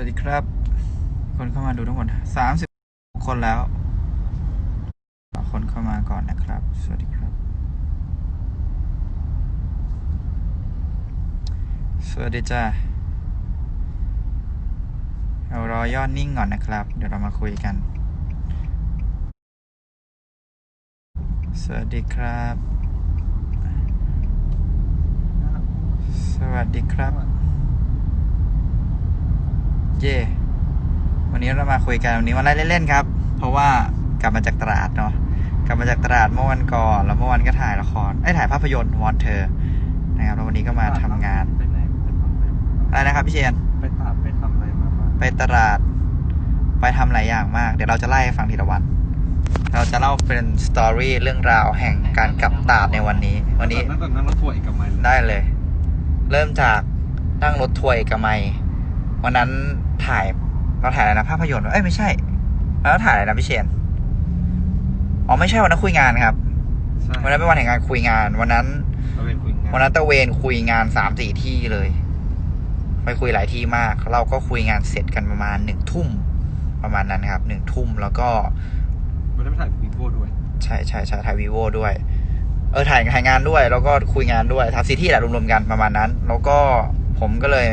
วัสดีครับ คนเข้ามาดูทั้งหมดสามสิบคนแล้ว คนเข้ามาก่อนนะครับ สวัสดีครับ สวัสดีจ้าเรารอยอดนิ่งก่อนนะครับ เดี๋ยวเรามาคุยกัน สวัสดีครับ สวัสดีครับ เย่วันนี้เรามาคุยกันวันนี้วันไล่เล่นๆครับ เพราะว่ากลับมาจากตราดเนาะกลับมาจากตราดเมื่อวันก่อนแล้วเมื่อวันก็ถ่ายละครไอ้ยถ่ายภาพยนตร์วอนเธอนะครับแล้ววันนี้ก็มาทำงานไปไหนไปทำอะไรมาอะไรนะครับพี่เชนไปตราดไปทำอะไรมาบ้างไปตลาดไปทำหลายอย่างมาก เดี๋ยวเราจะไล่ให้ฟังทีละวัน เราจะเล่าเป็นสตอรี่เรื่องราวแห่งการกลับตราดในวันนี้ วันนี้ นั่งแต่นั่งรถทัวร์เอกมัยเลยได้เลย เริ่มจากนั่งรถทัวร์เอกมัยวันนั้น ถ่ายเราถ่ายอะไรนะภาพยนตร์เอ้ยไม่ใช่แล้วถ่ายอะไรนะพี่เชนอ๋อไม่ใช่วันนั้นคุยงานครับใช่วันนั้นเป็นวันแห่งการคุยงาน วันนั้นเราเป็นคุยงานวันนั้นตะเวนคุยงานสามสี่ที่เลย ไปคุยหลายที่มาก เราก็คุยงานเสร็จกันประมาณหนึ่งทุ่มประมาณนั้นครับหนึ่งทุ่มแล้วก็วันนั้นไปถ่ายวีโวด้วย ใช่ใช่ใช่ถ่ายวีโวด้วย เออถ่ายถ่ายงานด้วย แล้วก็คุยงานด้วยทำซีที่แหละรวมๆกันประมาณนั้น แล้วก็ผมก็เลย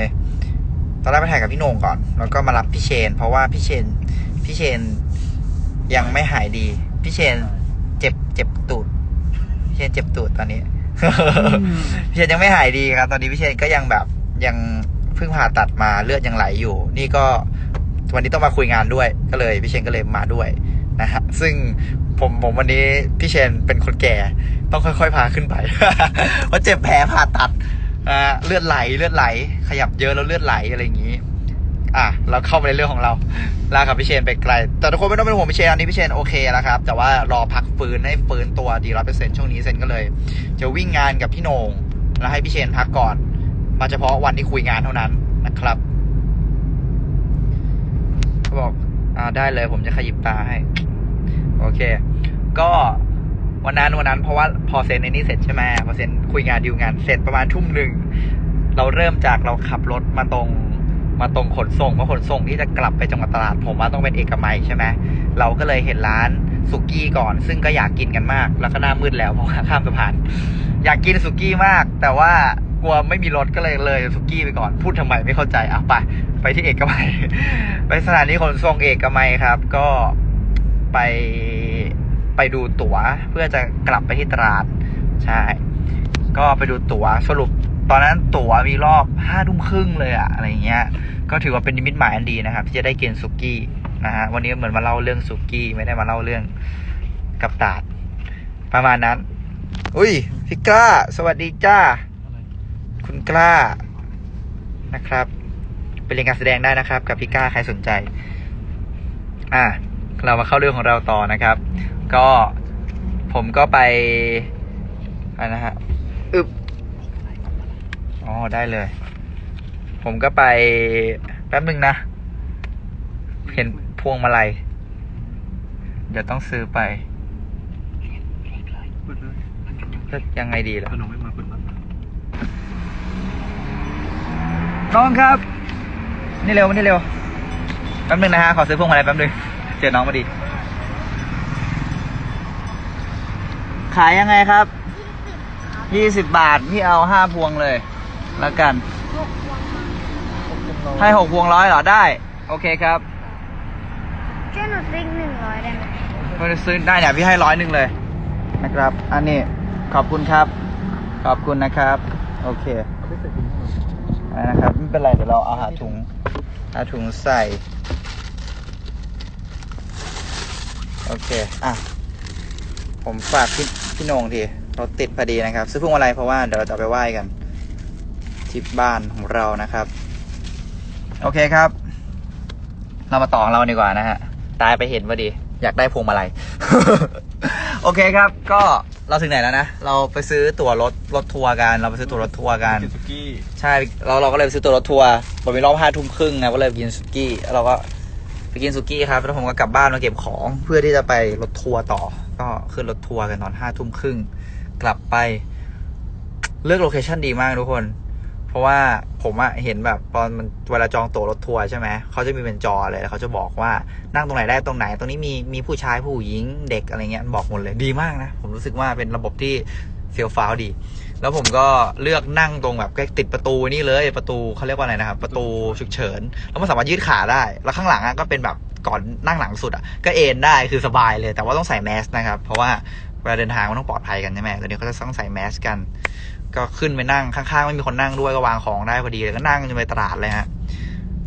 ตอนแรกไปถ่ายกับพี่โหน่งก่อน แล้วก็มารับพี่เชน เพราะว่าพี่เชนพี่เชนยังไม่หายดี พี่เชนเจ็บเจ็บตูดพี่เชนเจ็บตูดตอนนี้พี่เชนยังไม่หายดีครับ ตอนนี้พี่เชนก็ยังแบบยังเพิ่งผ่าตัดมาเลือดยังไหลอยู่ นี่ก็วันนี้ต้องมาคุยงานด้วยก็เลยพี่เชนก็เลยมาด้วยนะฮะซึ่งผมผมวันนี้พี่เชนเป็นคนแก่ ต้องค่อยๆพาขึ้นไปเพราะเจ็บแผลผ่าตัดอ่า เลือดไหลเลือดไหล ขยับเยอะแล้วเลือดไหลอะไรอย่างนี้อะเราเข้ามาในเรื่องของเราลากับพี่เชนไปไกล แต่ทุกคนไม่ต้องเป็นห่วงพี่เชนอันนี้พี่เชนโอเคแล้วครับ แต่ว่ารอพักฟื้นให้ฟื้นตัวดีร้อยเปอร์เซ็นช่วงนี้เซนก็เลย จะวิ่งงานกับพี่โหนงแล้วให้พี่เชนพักก่อนมาเฉพาะวันที่คุยงานเท่านั้นนะครับเขาบอกอ่าได้เลยผมจะขยิบตาให้ โอเค ก็ วันนั้นวันนั้นเพราะว่าพอเซ็นในนี้เสร็จใช่ไหมพอเซ็นคุยงานดีลงานเสร็จประมาณทุ่มหนึ่งเราเริ่มจากเราขับรถมาตรงมาตรงขนส่งเพราะขนส่งที่จะกลับไปจังหวัดตราดผมว่าต้องเป็นเอกมัยใช่ไหมเราก็เลยเห็นร้านสุกี้ก่อน ซึ่งก็อยากกินกันมาก แล้วก็หน้ามืดแล้วเพราะว่าข้ามสะพาน อยากกินสุกี้มาก แต่ว่ากลัวไม่มีรถก็เลยเลยสุกี้ไปก่อนพูดทำไมไม่เข้าใจอะไปไปที่เอกมัย ไปสถานีขนส่งเอกมัยครับ ก็ไป ไปดูตั๋วเพื่อจะกลับไปที่ตราดใช่ ก็ไปดูตั๋วสรุปตอนนั้นตั๋วมีรอบห้าทุ่มครึ่งเลยอะอะไรเงี้ย ก็ถือว่าเป็นนิมิตหมายอันดีนะครับ ที่จะได้กินสุกี้นะฮะวันนี้เหมือนมาเล่าเรื่องสุกี้ไม่ได้มาเล่าเรื่องกับตาด ประมาณนั้น อุ้ยพี่กล้า สวัสดีจ้า คุณกล้านะครับไปเรียนการแสดงได้นะครับ กับพี่กล้าใครสนใจ อะเรามาเข้าเรื่องของเราต่อนะครับ ก็ผมก็ไปอะไรนะฮะอึบอ๋อได้เลย ผมก็ไปแป๊บนึงนะ เห็นพวงมาลัยเดี๋ยวต้องซื้อไปยจะยังไงดีล่ะน้องไม่มาเปิดบ้าน้องครับ นี่เร็วนี่เร็วแป๊บนึงนะฮะขอซื้อพวงมาลัยแป๊บนึงเจอน้องมาดี ขายยังไงครับยี่สิบบาท พี่เอาห้าพวงเลยแล้วกัน ให้หกพวงร้อยเหรอได้ โอเคครับช่วยหนูติ๊กหนึ่งร้อยได้ไหมก็จะซื้อได้เนี่ยพี่ให้ร้อยหนึ่งเลย นะครับ อันนี้ขอบคุณครับ ขอบคุณนะครับ โอเคไม่ใส่ถุงมืออะไรนะครับไม่เป็นไรเดี๋ยวเราเอาหาถุงหาถุงใส่ โอเค อะ ผมฝากพี่พี่โหนงทีเราติดพอดีนะครับ ซื้อพวงมาลัยเพราะว่าเดี๋ยวเราจะเอาไปไหว้กันที่บ้านของเรานะครับ โอเคครับ เรามาต่อของเราดีกว่านะฮะตายไปเห็นพอดี อยากได้พวงมาลัยโอเคครับ ก็เราถึงไหนแล้วนะ เราไปซื้อตั๋วรถรถทัวร์กัน เราไปซื้อตั๋วรถทัวร์กันกินสุกี้ใช่ เราเราก็เลยไปซื้อตัวรถทัวร์บนมีรอบห้าทุ่มครึ่งนะก็เลยไปกินสุกี้แล้วเราก็ไปกินสุกี้ครับ แล้วผมก็กลับบ้านมาเก็บของเพื่อที่จะไปรถทัวร์ต่อ ก็ขึ้นรถทัวร์กันตอนห้าทุ่มครึ่งกลับไปเลือกโลเคชันดีมากทุกคน เพราะว่าผมอะเห็นแบบตอนมันเวลาจองตั๋วรถทัวร์ใช่ไหมเขาจะมีเป็นจอเลยเขาจะบอกว่านั่งตรงไหนได้ตรงไหน ตรงนี้มีมีผู้ชายผู้หญิงเด็กอะไรเงี้ยบอกหมดเลยดีมากนะ ผมรู้สึกว่าเป็นระบบที่เฟียวฟ้าวดี แล้วผมก็เลือกนั่งตรงแบบใกล้ติดประตูนี่เลยประตูเขาเรียกว่าอะไรนะครับ ประตูฉุกเฉิน แล้วมันสามารถยืดขาได้ แล้วข้างหลังอะก็เป็นแบบก่อนนั่งหลังสุดอะก็เอนได้คือสบายเลย แต่ว่าต้องใส่แมสนะครับ เพราะว่าเวลาเดินทางมันต้องปลอดภัยกันใช่ไหมตอนนี้เขาจะต้องใส่แมสกัน ก็ขึ้นไปนั่งข้างๆ ไม่มีคนนั่งด้วยก็วางของได้พอดีเลยก็นั่งจนไปตลาดเลยฮะ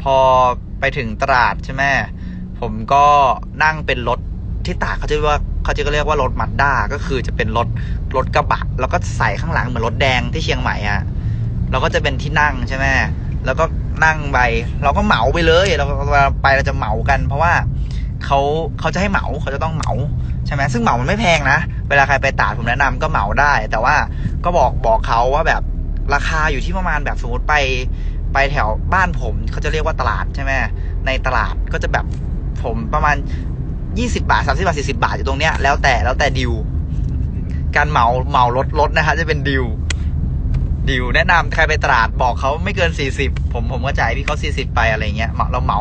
พอไปถึงตลาดใช่ไหมผมก็นั่งเป็นรถ ที่ตากเขาจะว่าเขาจะเรียกว่ารถมัดด้าก็คือจะเป็นรถรถกระบะ แล้วก็ใส่ข้างหลังเหมือนรถแดงที่เชียงใหม่อะเราก็จะเป็นที่นั่งใช่ไหมแล้วก็นั่งไปเราก็เหมาไปเลยเราเวลาไปเราจะเหมากัน เพราะว่าเขาเขาจะให้เหมาเขาจะต้องเหมาใช่ไหมซึ่งเหมามันไม่แพงนะเวลาใครไปตาดผมแนะนำก็เหมาได้ แต่ว่าก็บอกบอกเขาว่าแบบราคาอยู่ที่ประมาณแบบสมมติไปไปแถวบ้านผมเขาจะเรียกว่าตลาดใช่ไหมในตลาดก็จะแบบผมประมาณ ยี่สิบาทสามสิบาทสี่สิบาทอยู่ตรงเนี้ยแล้วแต่แล้วแต่ดิว การเหมาเหมารถรถนะคะจะเป็นดิวดิวแนะนำใครไปตลาดบอกเขาไม่เกินสี่สิบผมผมก็จ่ายพี่เขาสี่สิบไปอะไรเงี้ยเหมาเราเหมา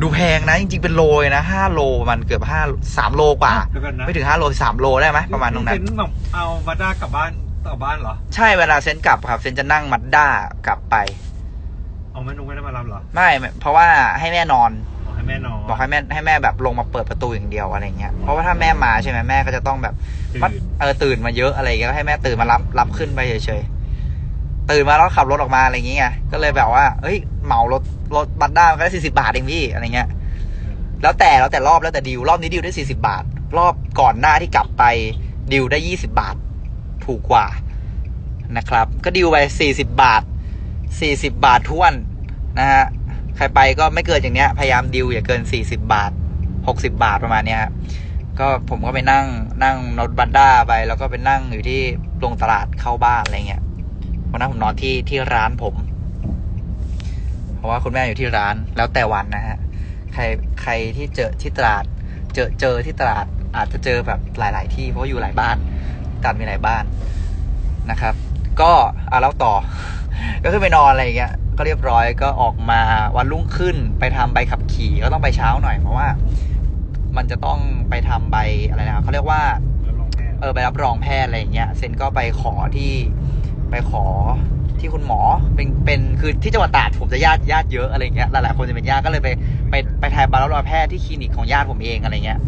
ดูแพงนะ จริงๆ เป็นโลเลยนะห้าโลประมันเกือบห้าสามโลกว่าเดี๋ยวกันนะไม่ถึงห้าโลสามโลได้ไหมประมาณตรงนั้นเซนแบบเอามาด้ากลับบ้านกลับบ้านเหรอ ใช่เวลาเซนกลับครับเซนจะนั่งมัดด้ากลับไปเอาแม่นุ้งไม่ได้มารับเหรอ ไม่ เพราะว่าให้แม่นอนบอก ให้แม่นอน บอกให้แม่ให้แม่แบบลงมาเปิดประตูอย่างเดียวอะไรเงี้ยเพราะว่าถ้าแม่มาใช่ไหมแม่ก็จะต้องแบบตื่มัดนเออตื่นมาเยอะอะไรเงี้ยก็ให้แม่ตื่นมารับรับขึ้นไปเฉยๆตื่นมาแล้วขับรถออกมาอะไรเงี้ยก็เลยแบบว่าเฮ้ยเหมารถรถบัตรด้ามันก็ได้สี่สิบาทเองพี่อะไรเงี้ย แล้วแต่แล้วแต่รอบแล้วแต่ดิวรอบนี้ดิวได้สี่สิบาท รอบก่อนหน้าที่กลับไปดิวได้ยี่สิบาท ถูกกว่านะครับ ก็ดิวไปสี่สิบาทสี่สิบาทท้วนนะฮะ ใครไปก็ไม่เกินอย่างเนี้ย พยายามดิวอย่าเกินสี่สิบาทหกสิบาทประมาณเนี้ยฮะก็ผมก็ไปนั่งนั่งรถบันด้าไป แล้วก็ไปนั่งอยู่ที่ลงตลาดเข้าบ้านอะไรเงี้ยวันนั้นผมนอนที่ที่ร้านผม เพราะว่าคุณแม่อยู่ที่ร้านแล้วแต่วันนะฮะใครใครที่เจอที่ตลาด เจอเจอที่ตลาดอาจจะเจอแบบหลาย ๆ ที่เพราะว่าอยู่หลายบ้านตลาดมีหลายบ้านนะครับ ก็อะแล้วต่อ ก็ขึ้นไปนอนอะไรเงี้ย ก็เรียบร้อยก็ออกมาวันรุ่งขึ้นไปทำใบขับขี่ก็ต้องไปเช้าหน่อย เพราะว่า มันจะต้องไปทำใบอะไรนะเขาเรียกว่าเออไปรับรองแพทย์อะไรอย่างเงี้ยเซนก็ไปขอที่ไปขอที่คุณหมอเป็นเป็นคือที่จังหวัดตราดผมจะญาติญาติเยอะอะไรเงี้ยหลายๆคนจะเป็นญาติก็เลยไปไปไปถ่ายใบรับรองแพทย์ที่คลินิกของญาติผมเองอะไรเงี้ย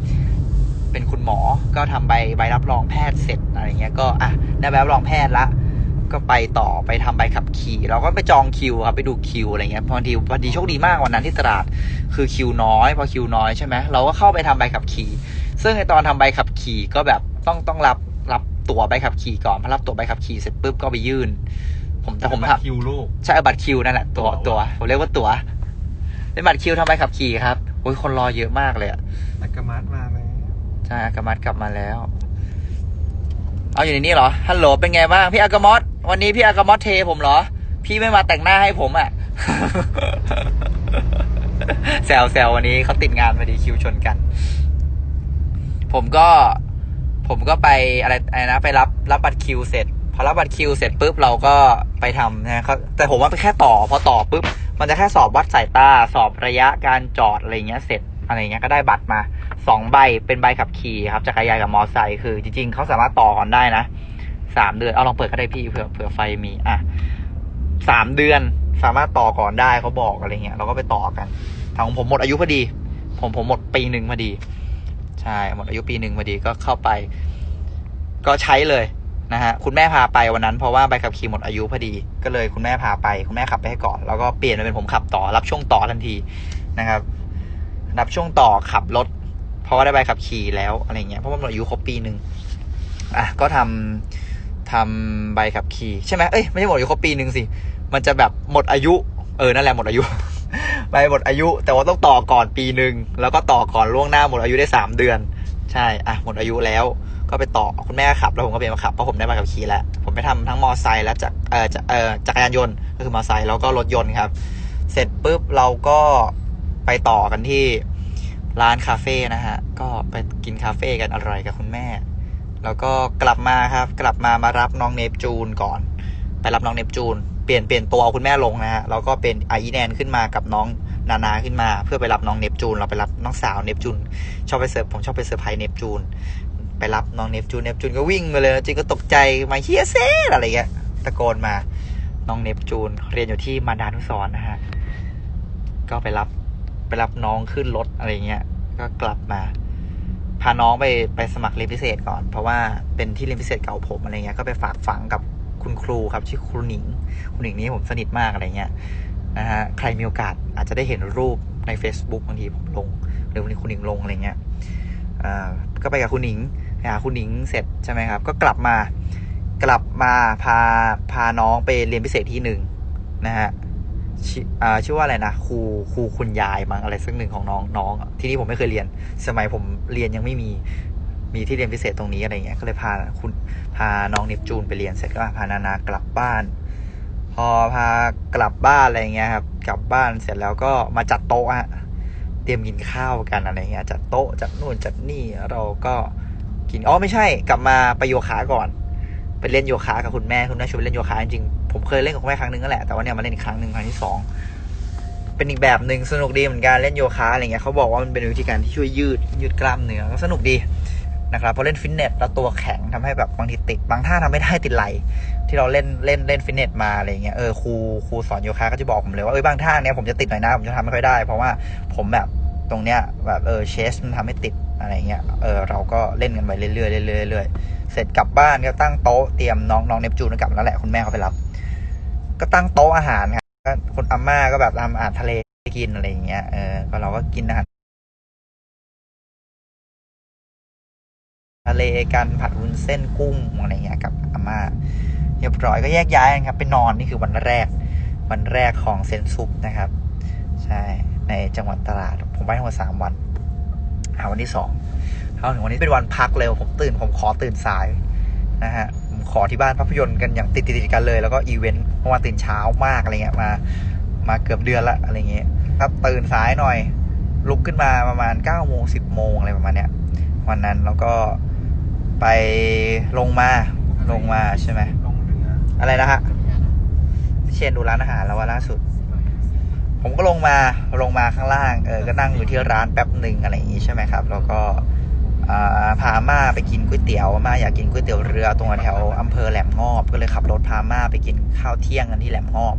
เป็นคุณหมอก็ทำใบใบรับรองแพทย์เสร็จอะไรเงี้ยก็อะได้ใบรับรองแพทย์ละ ก็ไปต่อไปทำใบขับขี่ เราก็ไปจองคิวครับไปดูคิวอะไรเงี้ยพอดีพอดีโชคดีมากวันนั้นที่ตลาดคือคิวน้อยพอคิวน้อยใช่ไหมเราก็เข้าไปทำใบขับขี่ ซึ่งในตอนทำใบขับขี่ก็แบบต้องต้องรับรับตั๋วใบขับขี่ก่อนพอรับตั๋วใบขับขี่เสร็จปุ๊บก็ไปยื่น ผมแต่ผมบัตทรคิวลูกำใช่บัตรคิวนั่นแหละตั๋วตั๋วผมเรียกว่าตั๋วเป็นบัตรคิวทำใบขับขี่ครับโอ้ยคนรอเยอะมากเลยอะอักมาสมาแล้วใช่อากามัดกลับมาแล้ว เอาอยู่ในนี้เหรอฮัลโหลเป็นไงบ้างพี่อากามอส วันนี้พี่อากามอสเทผมเหรอ พี่ไม่มาแต่งหน้าให้ผมอะแซวแซววันนี้เขาติดงานพอดีคิวชนกัน ผมก็ ผมก็ไปอะไรอะไรนะ ไปรับรับบัตรคิวเสร็จ พอรับบัตรคิวเสร็จปุ๊บเราก็ไปทำนะเขาแต่ผมว่าเป็นแค่ต่อ พอต่อปุ๊บมันจะแค่สอบวัดสายตา สอบระยะการจอดอะไรเงี้ยเสร็จอะไรเงี้ยก็ได้บัตรมาสองใบเป็นใบขับขี่ครับจักรยานกับมอไซค์คือ จริงๆเขาสามารถต่อก่อนได้นะ สามเดือน เอาลองเปิดก็ได้พี่เผื่อเผื่อไฟมี อะสามเดือนสามารถต่อก่อนได้เขาบอกอะไรเงี้ย เราก็ไปต่อกันทางของผมหมดอายุพอดี ผมผมหมดปีหนึ่งพอดี ใช่หมดอายุปีหนึ่งพอดีก็เข้าไป ก็ใช้เลยนะฮะคุณแม่พาไปวันนั้นเพราะว่าใบขับขี่หมดอายุพอดี ก็เลยคุณแม่พาไป คุณแม่ขับไปให้ก่อน แล้วก็เปลี่ยนมาเป็นผมขับต่อรับช่วงต่อทันทีนะครับรับช่วงต่อขับรถเพราะว่าได้ใบขับขี่แล้วอะไรเงี้ยเพราะว่าหมดอายุครบปีหนึ่งอะก็ทำ ทำใบขับขี่ใช่ไหมเอ้ยไม่ใช่หมดอายุครบปีหนึ่งสิ มันจะแบบหมดอายุ เออ นั่นแหละหมดอายุ ใบหมดอายุ แต่ว่าต้องต่อก่อนปีหนึ่งแล้วก็ต่อก่อนล่วงหน้าหมดอายุได้สามเดือน ใช่ อะ หมดอายุแล้ว ก็ไปต่อ คุณแม่ขับ แล้วผมก็เปลี่ยนมาขับ เพราะผมได้ใบขับขี่แล้ว ผมไปทำทั้งมอไซค์และจักเอ่อจะเอ่อจักรยานยนต์ ก็คือมอไซค์แล้วก็รถยนต์ครับ เสร็จปุ๊บเราก็ไปต่อกันที่ร้านคาเฟ่นะฮะ ก็ไปกินคาเฟ่กันอร่อยกับคุณแม่ แล้วก็กลับมาครับ กลับมามารับน้องเนปจูนก่อน ไปรับน้องเนปจูน เปลี่ยนเปลี่ยนตัวเอาคุณแม่ลงนะฮะแล้วก็เป็นไอีแนนขึ้นมากับน้องนานาขึ้นมา เพื่อไปรับน้องเนปจูน เราไปรับน้องสาวเนปจูน ชอบไปเสิร์ฟผมชอบไปเซอร์ไพรส์เนปจูน ไปรับน้องเนปจูน เนปจูนก็วิ่งมาเลยจีนก็ตกใจมาเฮียเซ่อะไรเงี้ย ตะโกนมา น้องเนปจูน เรียนอยู่ที่มารดานุสรนะฮะ ก็ไปรับไปรับน้องขึ้นรถอะไรเงี้ย ก็กลับมา พาน้องไปไปสมัครเรียนพิเศษก่อน เพราะว่าเป็นที่เรียนพิเศษเก่าผมอะไรเงี้ยก็ไปฝากฝังกับคุณครูครับชื่อครูหนิงครูหนิงนี้ผมสนิทมากอะไรเงี้ยนะฮะใครมีโอกาสอาจจะได้เห็นรูปใน Facebook บางทีผมลง หรือวันนี้คุณหนิงลงอะไรเงี้ยอ่าก็ไปกับคุณหนิงไปหาคุณหนิงเสร็จใช่ไหมครับ ก็กลับมากลับมาพาพาน้องไปเรียนพิเศษที่หนึ่งนะฮะ ชื่ออ่าชื่อว่าอะไรนะครูครูคุณยายมั้งอะไรสักหนึ่งของน้องน้องที่นี่ผมไม่เคยเรียน สมัยผมเรียนยังไม่มีมีที่เรียนพิเศษตรงนี้อะไรเงี้ยก็เลยพาคุณพาน้องเนปจูนไปเรียนเสร็จก็พานานากลับบ้าน พอพากลับบ้านอะไรเงี้ยครับกลับบ้านเสร็จแล้วก็มาจัดโต๊ะฮะเตรียมกินข้าวกันอะไรเงี้ยจัดโต๊ะจัดนู่นจัดนี่เราก็กินอ๋อไม่ใช่ กลับมาไปโยคะก่อน ไปเล่นโยคะกับคุณแม่คุณแม่ชวนไปเล่นโยคะจริงๆผมเคยเล่นกับคุณแม่ครั้งหนึงนั่นแหละแต่ว่าเนี่ยมาเล่นอีกครั้งหนึ่งครั้งที่สองเป็นอีกแบบหนึ่งสนุกดีเหมือนกันเล่นโยคะอะไรเงี้ยเขาบอกว่ามันเป็นวิธีการที่ช่วยยืดยืดกล้ามเนื้อก็สนุกดีนะครับพอเล่นฟิตเนสแล้วตัวแข็งทำให้แบบบางทีติด บางท่าทำไม่ได้ติดไหล ที่เราเล่นเล่นเล่นฟิตเนสมาอะไรเงี้ยเออครูครูสอนโยคะก็จะบอกผมเลยว่าเอ้ยบางท่าเนี้ยผมจะติดหน่อยนะผมจะทำไม่ค่อยได้ เพราะว่าผมแบบตรงเนี้ยแบบเออเชสมันทำให้ติด อะไรเงี้ย เออเราก็เล่นกันไปเรื่อยๆเรื่อยๆเรื่อยๆเสร็จกลับบ้านก็ตั้งโต๊ะเตรียมน้องน้องเนปจูนกลับแล้วแหละคุณแม่เขาไปรับ ก็ตั้งโต๊ะอาหารครับคุณอาม่าก็แบบทำอาหารทะเลกินอะไรอย่างเงี้ย เออ ก็เราก็กินอาหารทะเลกันผัดวุ้นเส้นกุ้งอะไรเงี้ยกับอาม่าเรียบร้อยก็แยกย้ายกันครับ ไปนอนนี่คือวันแรก วันแรกของเซนซุปนะครับ ใช่ในจังหวัดตราดผมไปทั้งหมดสามวัน หาวันที่สองเข้าถึงวันนี้เป็นวันพักเลยผมตื่นผมขอตื่นสายนะฮะผมขอที่บ้านภาพยนตร์กันอย่างติดติดๆกันเลย แล้วก็อีเวนต์เมื่อวานตื่นเช้ามากอะไรเงี้ยมา มาเกือบเดือนละอะไรเงี้ยครับตื่นสายหน่อย ลุกขึ้นมาประมาณเก้าโมงสิบโมงอะไรประมาณเนี้ยวันนั้นแล้วก็ไปลงมาลงมาใช่ไหมลงเรืออะไรนะฮะเชนดูร้านอาหารแล้วว่าล่าสุด ผมก็ลงมาลงมาข้างล่าง เออก็นั่งอยู่ที่ร้านแป๊บหนึ่งอะไรอย่างงี้ใช่ไหมครับ แล้วก็พาม่าไปกินก๋วยเตี๋ยวม่าอยากกินก๋วยเตี๋ยวเรือตรงแถวอำเภอแหลมงอบ ก็เลยขับรถพาอาม่าไปกินข้าวเที่ยงกันที่แหลมงอบ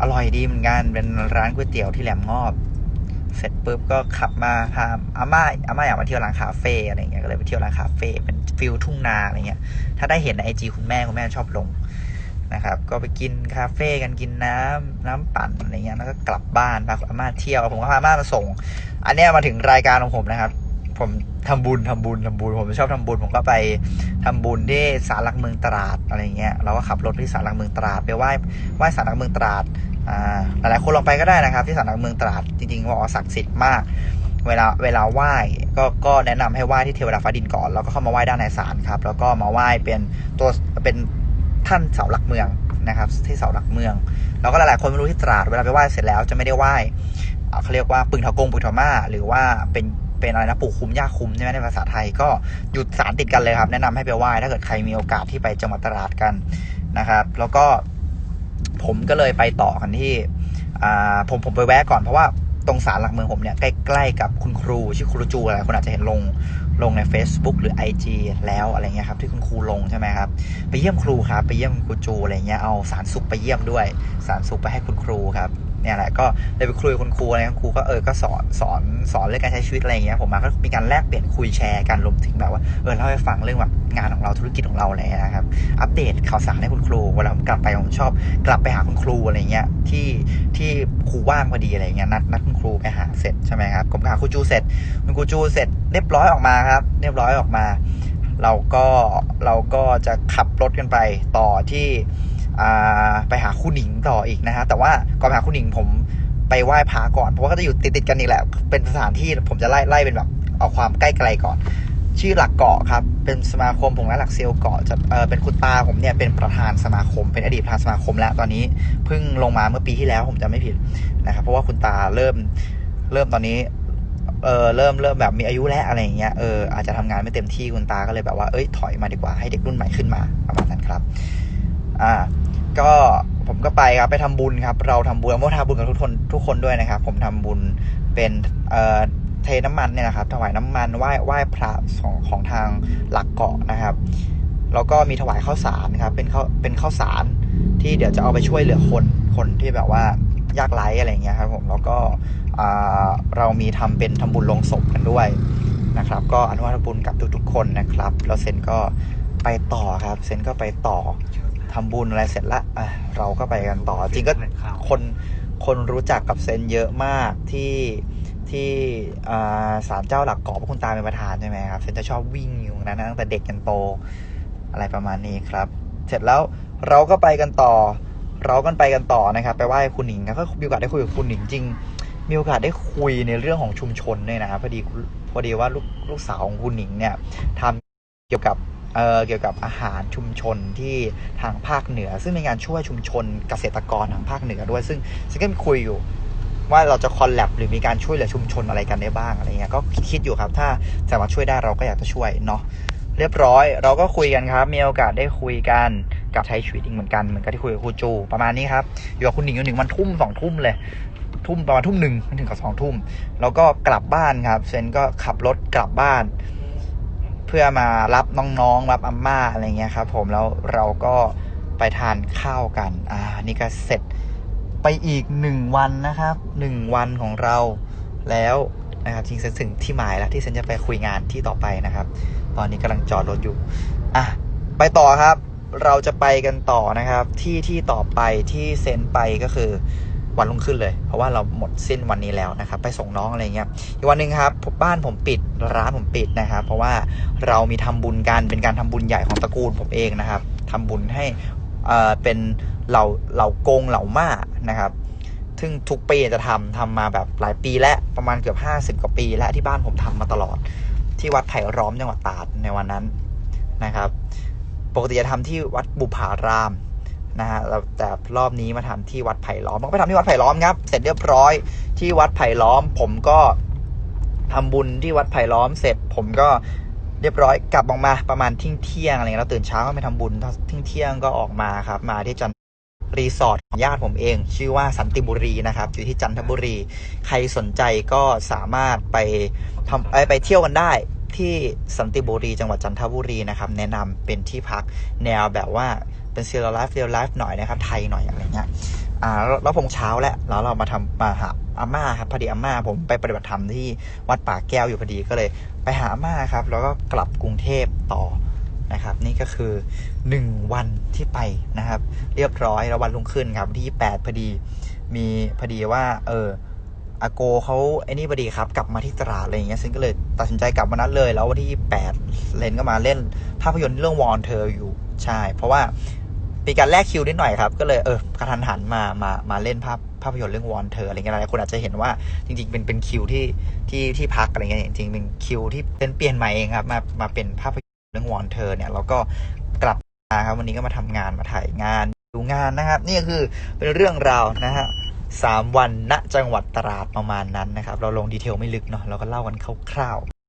อร่อยดีเหมือนกันเป็นร้านก๋วยเตี๋ยวที่แหลมงอบ เสร็จปุ๊บก็ขับมาพาอาม่าอาม่าอยากมาเที่ยวร้านคาเฟ่อะไรเงี้ยก็เลยไปเที่ยวร้านคาเฟ่เป็นฟิลทุ่งนาอะไรเงี้ยถ้าได้เห็นในไอจีคุณแม่คุณแม่ชอบลง นะครับ ก็ไปกินคาเฟ่กันกินน้ำน้ำปั่นอะไรเงี้ยแล้วก็กลับบ้านพาอาม่าเที่ยวผมก็พาอาม่ามาส่ง อันนี้มาถึงรายการของผมนะครับ ผมทำบุญทำบุญทำบุญ ผมชอบทำบุญ ผมก็ไปทำบุญที่ศาลหลักเมืองตราดอะไรเงี้ยเราก็ขับรถที่ศาลหลักเมืองตราดไปไหว้ไหว้ศาลหลักเมืองตราดอ่าหลายๆคนลองไปก็ได้นะครับ ที่ศาลหลักเมืองตราดจริงๆว่าศักดิ์สิทธิ์มากเวลาเวลาไหว้ก็ก็แนะนำให้ไหว้ที่เทวดาฟ้าดินก่อน แล้วก็เข้ามาไหว้ด้านในศาลครับ แล้วก็มาไหว้เป็นตัวเป็น ท่านเสาหลักเมืองนะครับ ที่เสาหลักเมือง แล้วก็หลายๆคนไม่รู้ที่ตราดเวลาไปไหว้เสร็จแล้วจะไม่ได้ไหว้เขาเรียกว่าปึงเถากงปึงเถามาหรือว่าเป็นเป็นอะไรนะปู่คุ้มย่าคุ้มใช่ไหมในภาษาไทยก็หยุดสารติดกันเลยครับ แนะนำให้ไปไหว้ถ้าเกิดใครมีโอกาสที่ไปจังหวัดตราดกันนะครับ แล้วก็ผมก็เลยไปต่อกันที่ผมผมไปแวะก่อนเพราะว่าตรงศาลหลักเมืองผมเนี่ยใกล้ๆกับคุณครูชื่อครูจูอะไรคนอาจจะเห็นลง ลงใน Facebook หรือ IG แล้วอะไรเงี้ยครับที่คุณครูลงใช่ไหมครับไปเยี่ยมครูครับไปเยี่ยมครูจูอะไรเงี้ยเอาสารสุขไปเยี่ยมด้วย สารสุขไปให้คุณครูครับ เนี่ยแหละก็เลยไปคุยกับคุณครูอะไรคุณครูก็เออก็สอนสอนสอนเรื่องการใช้ชีวิตอะไรเงี้ยผมมาก็มีการแลกเปลี่ยนคุยแชร์กันรวมถึงแบบว่าเออเล่าให้ฟังเรื่องแบบงานของเราธุรกิจของเราอะไรนะครับ อัปเดตข่าวสารให้คุณครูเวลาผมกลับไปผมชอบ กลับไปหาคุณครูอะไรเงี้ยที่ที่ครูว่างพอดีอะไรเงี้ยนัดนัดคุณครูไปหาเสร็จใช่ไหมครับผมหาครูจูเสร็จคุณครูจูเสร็จเรียบร้อยออกมาครับ เรียบร้อยออกมา เราก็เราก็จะขับรถกันไปต่อที่ ไปหาคุณหนิงต่ออีกนะฮะแต่ว่าก่อนไปหาคุณหนิงผมไปไหว้พระก่อนเพราะว่าก็จะอยู่ติดติดๆกันนี่แหละ เป็นสถานที่ผมจะไล่ไล่เป็นแบบเอาความใกล้ไกลก่อน ชื่อหลักเกาะครับ เป็นสมาคมผมและหลักเซลล์เกาะจะเออเป็นคุณตาผมเนี่ยเป็นประธานสมาคม เป็นอดีตประธานสมาคมแล้วตอนนี้เพิ่งลงมาเมื่อปีที่แล้วผมจะไม่ผิดนะครับเพราะว่าคุณตาเริ่มเริ่มตอนนี้เออเริ่มเริ่มแบบมีอายุแล้วอะไรอย่างเงี้ยเอออาจจะทำงานไม่เต็มที่คุณตาก็เลยแบบว่าเอ้ยถอยมาดีกว่าให้เด็กรุ่นใหม่ขึ้นมาประมาณนั้นครับ อ่า ก็ผมก็ไปครับไปทำบุญครับ เราทำบุญเราทำบุญกับทุกคนทุกคนด้วยนะครับ ผมทำบุญเป็นเอ่อเทน้ำมันเนี่ยนะครับ ถวายน้ำมันไหว้ไหว้พระของของทางหลักเกาะนะครับแล้วก็มีถวายข้าวสารครับ เป็นข้าวเป็นข้าวสารที่เดี๋ยวจะเอาไปช่วยเหลือคนคนที่แบบว่ายากไร้อะไรอย่างเงี้ยครับผมแล้วก็เรามีทำเป็นทำบุญลงศพกันด้วยนะครับ ก็อนุโมทนาบุญกับทุกๆคนนะครับ แล้วเซนก็ไปต่อครับ เซนก็ไปต่อ ทำบุญอะไรเสร็จละอะเราก็ไปกันต่อ จริงก็คนคนรู้จักกับเซนเยอะมากที่ที่อ่าศาลเจ้าหลักเกาะพระคุณตาเป็นประธานใช่ไหมครับเซนจะชอบวิ่งอยู่ตรงนั้นนะตั้งแต่เด็กจนโตอะไรประมาณนี้ครับ เสร็จแล้วเราก็ไปกันต่อ เราก็ไปกันต่อนะครับ ไปไหว้คุณหนิงครับก็มีโอกาสได้คุยกับคุณหนิงจริง มีโอกาสได้คุยในเรื่องของชุมชนเนี่ยนะครับพอดีพอดีว่าลูกลูกสาวของคุณหนิงเนี่ยทำเกี่ยวกับ เเกี่ยวกับอาหารชุมชนที่ทางภาคเหนือ ซึ่งเป็นงานช่วยชุมชนเกษตรกรทางภาคเหนือด้วย ซึ่งซึ่งก็มีคุยอยู่ว่าเราจะคอลแลบหรือมีการช่วยเหลือชุมชนอะไรกันได้บ้างอะไรเงี้ยก็คิดอยู่ครับ ถ้าสามารถช่วยได้เราก็อยากจะช่วยเนาะเรียบร้อย เราก็คุยกันครับ มีโอกาสได้คุยกันกับใช้ชีวิตอีกเหมือนกันเหมือนกับที่คุยกับครูจู ประมาณนี้ครับอยู่กับคุณหนิงจนถึงวันทุ่มสองทุ่มเลยทุ่มประมาณทุ่มหนึ่งถึงกับสองทุ่มแล้วก็กลับบ้านครับเซนก็ขับรถกลับบ้าน เพื่อมารับน้องๆรับอาม่าอะไรเงี้ยครับผมแล้วเราก็ไปทานข้าวกัน อ่า นี่ก็เสร็จไปอีกหนึ่งวันนะครับหนึ่งวันของเราแล้วนะครับจริงๆถึงที่หมายแล้วที่เซนจะไปคุยงานที่ต่อไปนะครับ ตอนนี้กำลังจอดรถอยู่ อะ ไปต่อครับ เราจะไปกันต่อนะครับ ที่ที่ต่อไปที่เซนไปก็คือ วันรุ่งขึ้นเลย เพราะว่าเราหมดสิ้นวันนี้แล้วนะครับ ไปส่งน้องอะไรเงี้ยอีกวันหนึ่งครับบ้านผมปิดร้านผมปิดนะครับ เพราะว่าเรามีทำบุญกันเป็นการทำบุญใหญ่ของตระกูลผมเองนะครับทำบุญให้เอ่อเป็นเหล่าเหล่ากงเหล่าม่านะครับซึ่งทุกปีจะทำทำมาแบบหลายปีแล้วประมาณเกือบห้าสิบกว่าปี แล้วที่บ้านผมทำมาตลอด ที่วัดไผ่ล้อมจังหวัดตราดในวันนั้นนะครับ ปกติจะทำที่วัดบุพาราม นะฮะแล้วแต่รอบนี้มาทำที่วัดไผ่ล้อมก็ไปทำที่วัดไผ่ล้อมครับ เสร็จเรียบร้อยที่วัดไผ่ล้อม ผมก็ทำบุญที่วัดไผ่ล้อม เสร็จผมก็เรียบร้อยกลับออกมาประมาณเที่ยงเที่ยงอะไรเงี้ยแล้วตื่นเช้าก็ไปทำบุญเที่ยงเที่ยงก็ออกมาครับ มาที่จันทรีสอร์ทของญาติผมเอง ชื่อว่าสันติบุรีนะครับ อยู่ที่จันทบุรี ใครสนใจก็สามารถไปทำไปเที่ยวกันได้ที่สันติบุรีจังหวัดจันทบุรีนะครับ แนะนำเป็นที่พักแนวแบบว่า เป็นซีเรียลไลฟ์เรียลไลฟ์หน่อยนะครับไทยหน่อยอะไรเงี้ยอ่าแล้วผมเช้าแล้วแล้วเรามาทำมาหาอาม่าครับพอดีอาม่าผมไปปฏิบัติธรรมที่วัดป่าแก้วอยู่พอดีก็เลย ไปหาอาม่าครับ แล้วก็กลับกรุงเทพต่อนะครับ นี่ก็คือหนึ่งวันที่ไปนะครับ เรียบร้อยแล้ววันรุ่งขึ้นครับที่แปดพอดีมีพอดีว่า เอออาโกเขาไอ้นี่พอดีครับ กลับมาที่ตราดอะไรอย่างเงี้ยซึ่งก็เลยตัดสินใจกลับวันนั้นเลย แล้ววันที่แปดเลนก็มาเล่นภาพยนตร์เรื่องวอนเธออยู่ใช่ เพราะว่า มีการแลกคิวนิดหน่อยครับ ก็เลยเออกระทันหันมามามาเล่นภาพภาพยนตร์เรื่องวอนเธออะไรเงี้ยหลายคนอาจจะเห็นว่าจริงๆ เป็นเป็นคิวที่ที่ที่พักอะไรเงี้ยจริงๆเป็นคิวที่เป็นเปลี่ยนใหม่เองครับมามาเป็นภาพยนตร์เรื่องวอนเธอเนี่ยแล้วก็กลับมาครับวันนี้ก็มาทำงานมาถ่ายงานดูงานนะครับ นี่ก็คือเป็นเรื่องราวนะฮะสามวันณจังหวัดตราดประมาณนั้นนะครับ เราลงดีเทลไม่ลึกเนาะเราก็เล่ากันคร่าวๆ